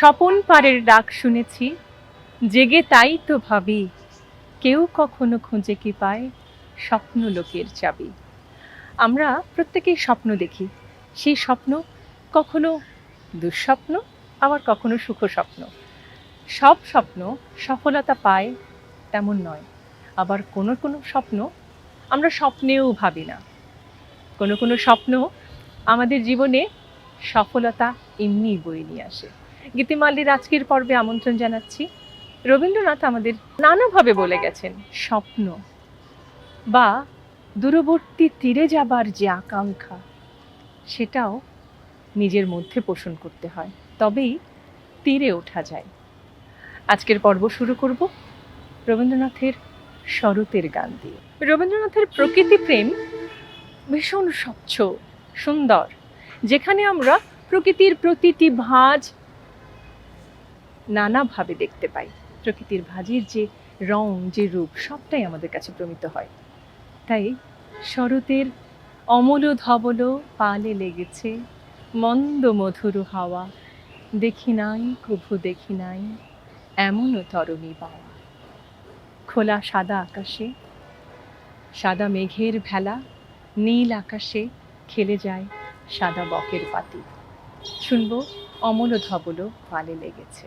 স্বপন পারের ডাক শুনেছি, জেগে তাই তো ভাবি, কেউ কখনো খুঁজে কি পায় স্বপ্ন লোকের চাবি। আমরা প্রত্যেকেই স্বপ্ন দেখি, সেই স্বপ্ন কখনো দুঃস্বপ্ন, আবার কখনো সুখ স্বপ্ন। সব স্বপ্ন সফলতা পায় তেমন নয়, আবার কোনো কোনো স্বপ্ন আমরা স্বপ্নেও ভাবি না। কোনো কোনো স্বপ্ন আমাদের জীবনে সফলতা এমনি বয়ে নিয়ে আসে। গীতিমাল্যের আজকের পর্বে আমন্ত্রণ জানাচ্ছি। রবীন্দ্রনাথ আমাদের নানাভাবে বলে গেছেন, স্বপ্ন বা দূরবর্তী তীরে যাবার যে আকাঙ্ক্ষা, সেটাও নিজের মধ্যে পোষণ করতে হয়, তবেই তীরে ওঠা যায়। আজকের পর্ব শুরু করব রবীন্দ্রনাথের শরতের গান দিয়ে। রবীন্দ্রনাথের প্রকৃতি প্রেম ভীষণ স্বচ্ছ, সুন্দর, যেখানে আমরা প্রকৃতির প্রতিটি ভাঁজ নানাভাবে দেখতে পাই। প্রকৃতির ভাজির যে রং, যে রূপ, সবটাই আমাদের কাছে প্রমিত হয়। তাই শরতের অমল ধবল পালে লেগেছে মন্দ মধুর হাওয়া। দেখি নাই, কভু দেখি নাই এমনও তরণী পাওয়া। খোলা সাদা আকাশে, সাদা মেঘের ভেলা, নীল আকাশে খেলে যায় সাদা বকের পাতি। শুনব অমল ধবল পালে লেগেছে।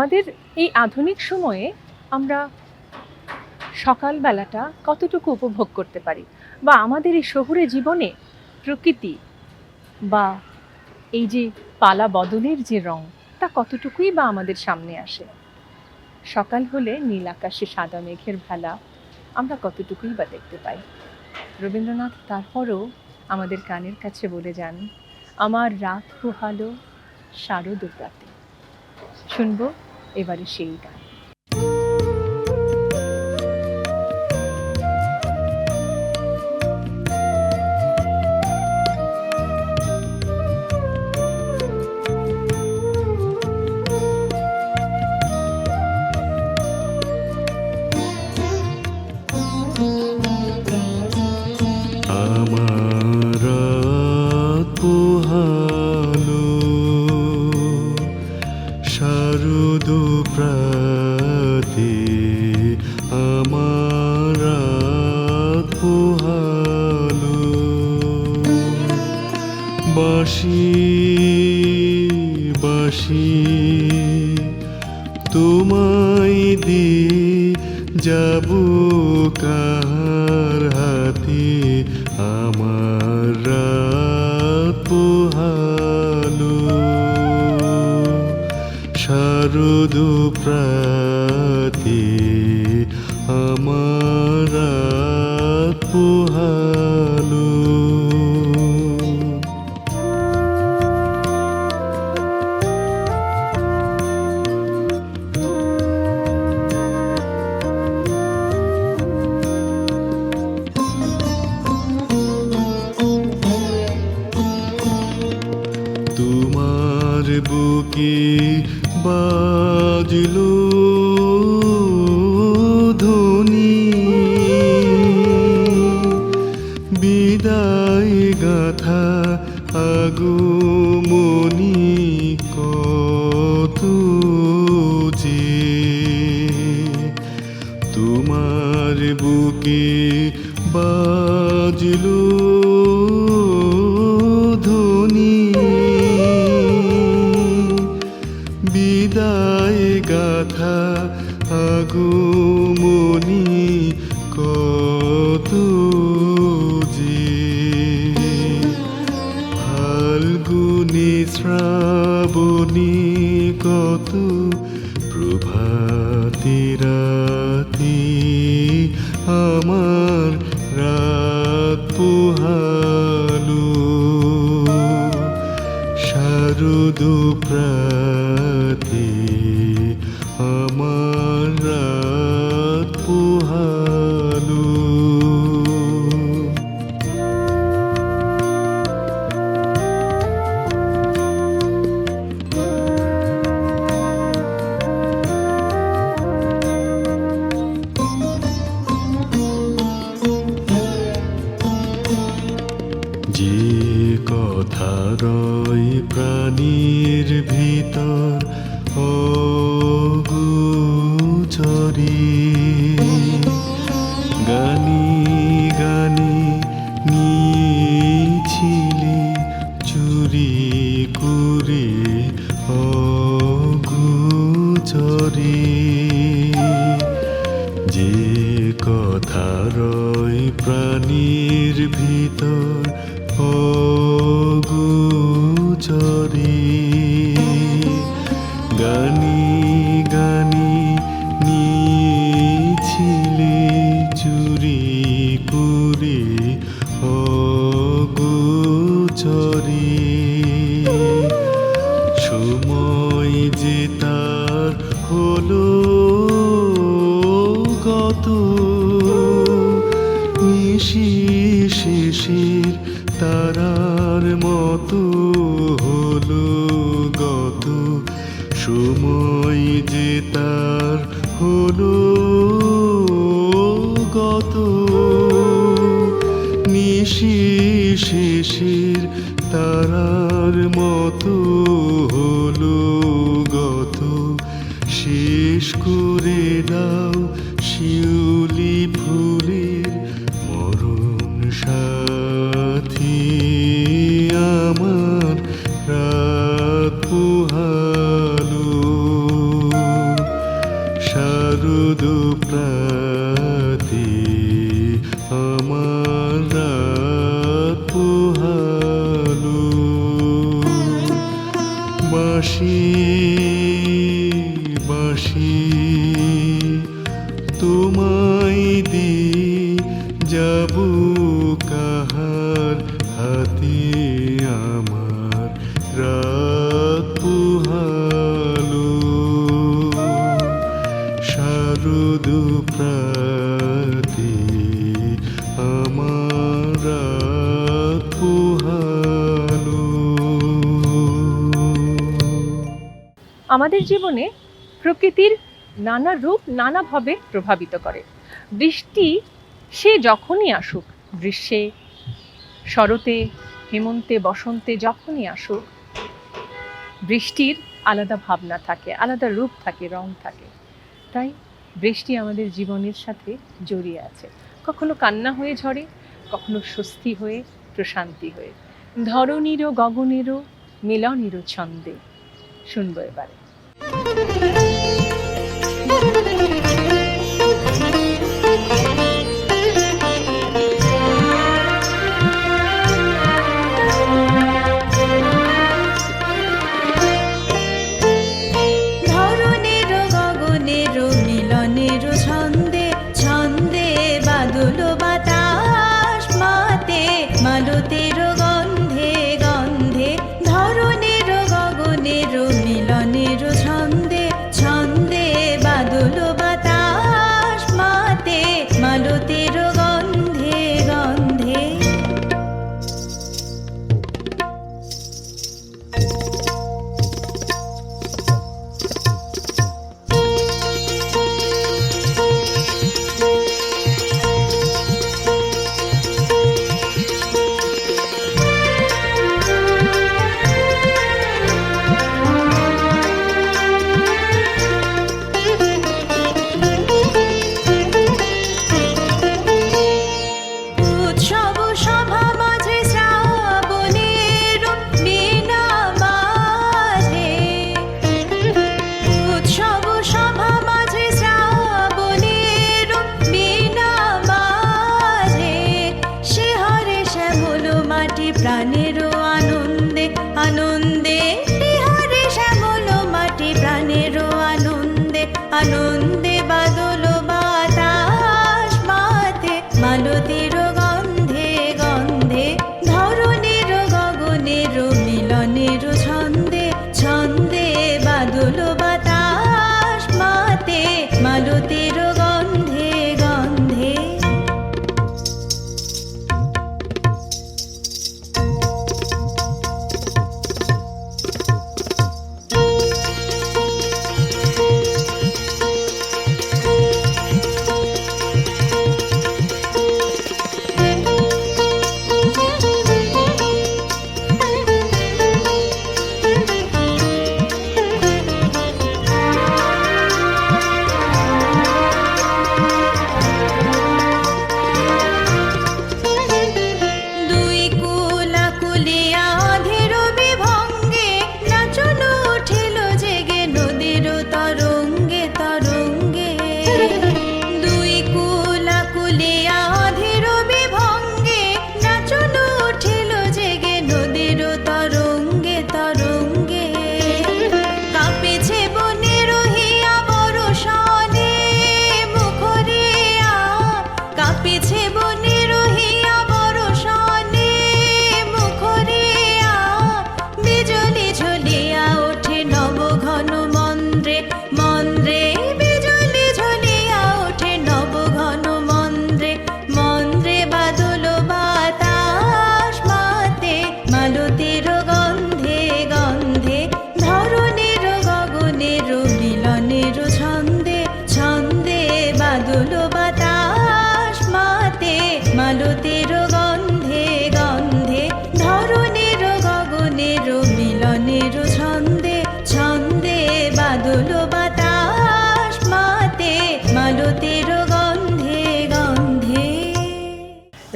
আমাদের এই আধুনিক সময়ে আমরা সকালবেলাটা কতটুকু উপভোগ করতে পারি? বা আমাদের এই শহুরে জীবনে প্রকৃতি বা এই যে পালা বদলের যে রং, তা কতটুকুই বা আমাদের সামনে আসে? সকাল হলে নীল আকাশে সাদা মেঘের ভেলা আমরা কতটুকুই বা দেখতে পাই? রবীন্দ্রনাথ তারপরও আমাদের কানের কাছে বলে যান, আমার রাত পোহালো শারদ প্রাতে শুনব এবারে সেই গান বাসি বাসি তোমায় দি যাব কার হাতে আমার রাত পোহালো। শারদ প্রাতে বাজলো ধ্বনি। বিদায় গাথা আগমনি কত যে। তোমার বুকে বাজলো শারদ প্রাতে মতো আমাদের জীবনে প্রকৃতির নানা রূপ নানাভাবে প্রভাবিত করে। বৃষ্টি, সে যখনই আসুক, গ্রীষ্মে, শরতে, হেমন্তে, বসন্তে, যখনই আসুক, বৃষ্টির আলাদা ভাবনা থাকে, আলাদা রূপ থাকে, রং থাকে। তাই বৃষ্টি আমাদের জীবনের সাথে জড়িয়ে আছে। কখনো কান্না হয়ে ঝরে, কখনো স্বস্তি হয়ে, প্রশান্তি হয়ে। ধরনীরও গগনেরও, মিলনেরও ছন্দে। শুনব এবারে। Thank you. আনন্দে আনন্দে হরে শ্যামল মাটি প্রাণেরও আনন্দে আনন্দে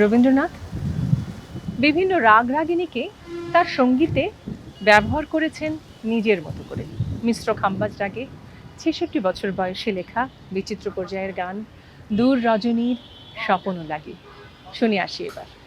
রবীন্দ্রনাথ। বিভিন্ন রাগ রাগিনীকে তার সঙ্গীতে ব্যবহার করেছেন নিজের মতো করে। মিশ্র খাম্বাজ রাগে ছেষট্টি বছর বয়সে লেখা বিচিত্র পর্যায়ের গান, দূর রজনীর স্বপনও লাগে। শুনে আসি এবার।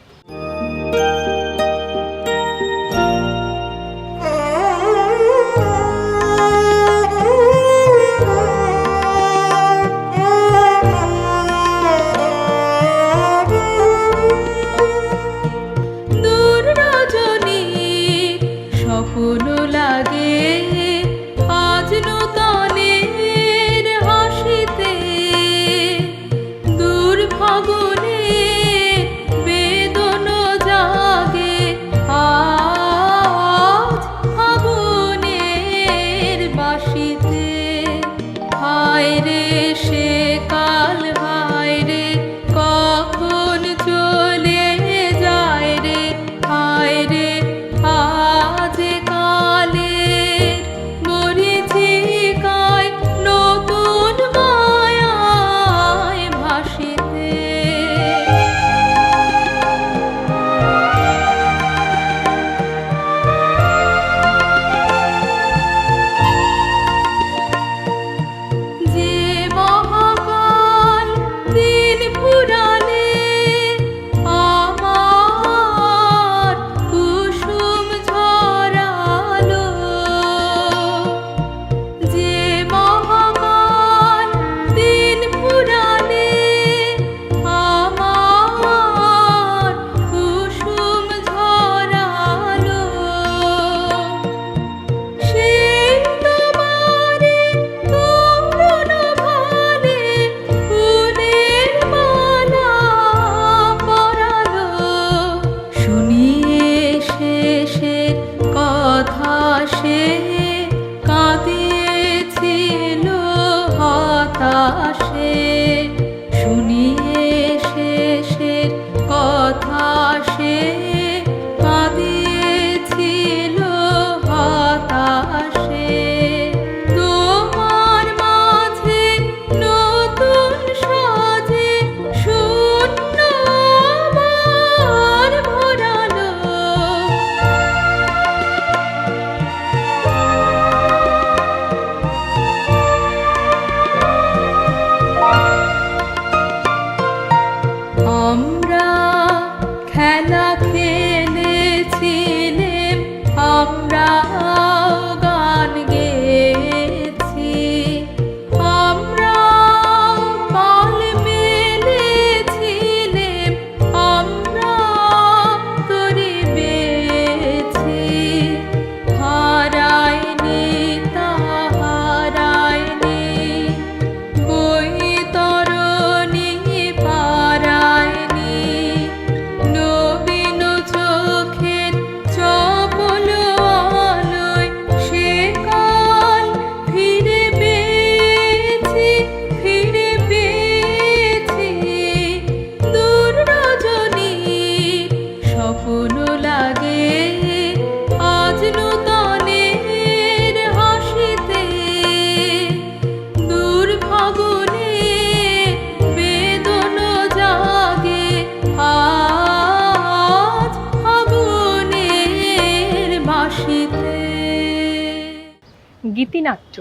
গীতিনাট্য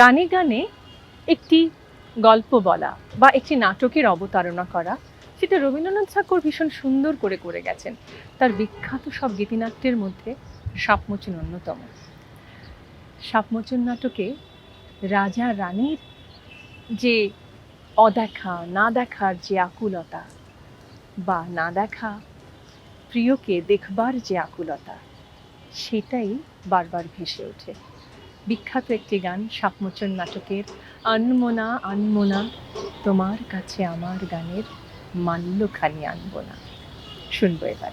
গানে গানে একটি গল্প বলা বা একটি নাটকের অবতারণা করা, সেটা রবীন্দ্রনাথ ঠাকুর ভীষণ সুন্দর করে করে গেছেন। তার বিখ্যাত সব গীতিনাট্যের মধ্যে সাপমোচন অন্যতম। সাপমোচন নাটকে রাজা রানীর যে অদেখা, না দেখার যে আকুলতা বা না দেখা, প্রিয়কে দেখবার যে আকুলতা সেটাই বারবার ভেসে ওঠে। বিখ্যাত একটি গান, সাপমোচন নাটকের আনমোনা আনমোনা, তোমার কাছে আমার গানের মাল্যখানি আনব না। শুনব এবার।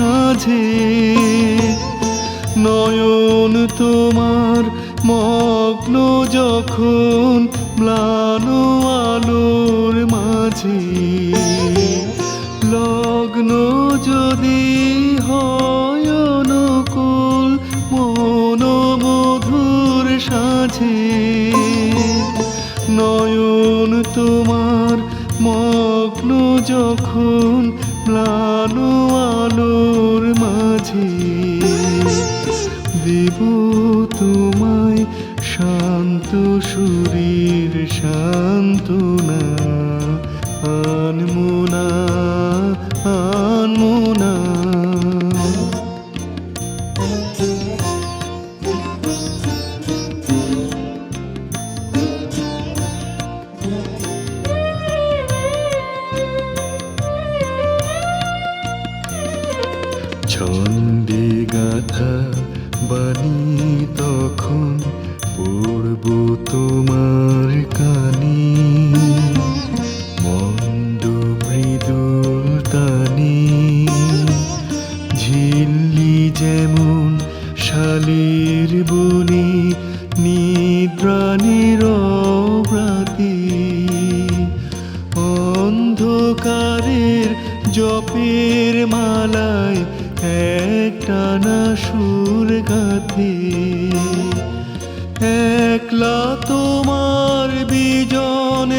সাঝে নয়ন তোমার মগ্ন যখন ম্লান আলোর মাঝে। লগ্ন যদি হয় অনুকূল মন মধুর সাঝে নয়ন তোমার মগ্ন যখন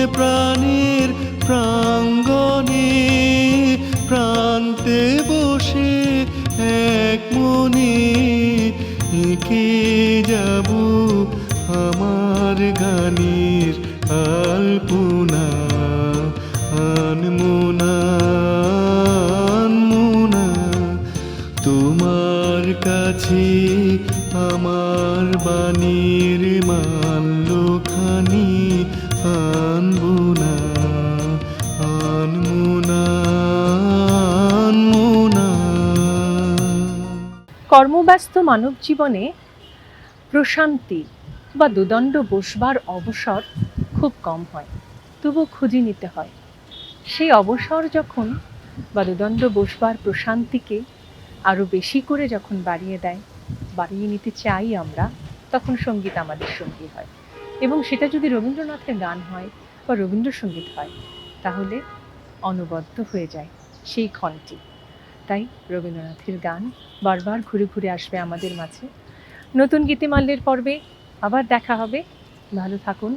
বিজন কর্মব্যস্ত মানব জীবনে প্রশান্তি বা দুদণ্ড বসবার অবসর খুব কম হয় তবু খুঁজে নিতে হয়। সেই অবসর যখন বা দুদণ্ড বসবার প্রশান্তিকে আরও বেশি করে যখন বাড়িয়ে দেয়, বাড়িয়ে নিতে চাই আমরা, তখন সংগীত আমাদের সঙ্গী হয়। এবং সেটা যদি রবীন্দ্রনাথের গান হয় বা রবীন্দ্রসঙ্গীত হয়, তাহলে অনবদ্য হয়ে যায় সেই ক্ষণটি। তাই রবীন্দ্রনাথের গান বারবার ঘুরে ঘুরে আসবে আমাদের মাঝে। নতুন গীতিমাল্যের পর্বে আবার দেখা হবে। ভালো থাকুন।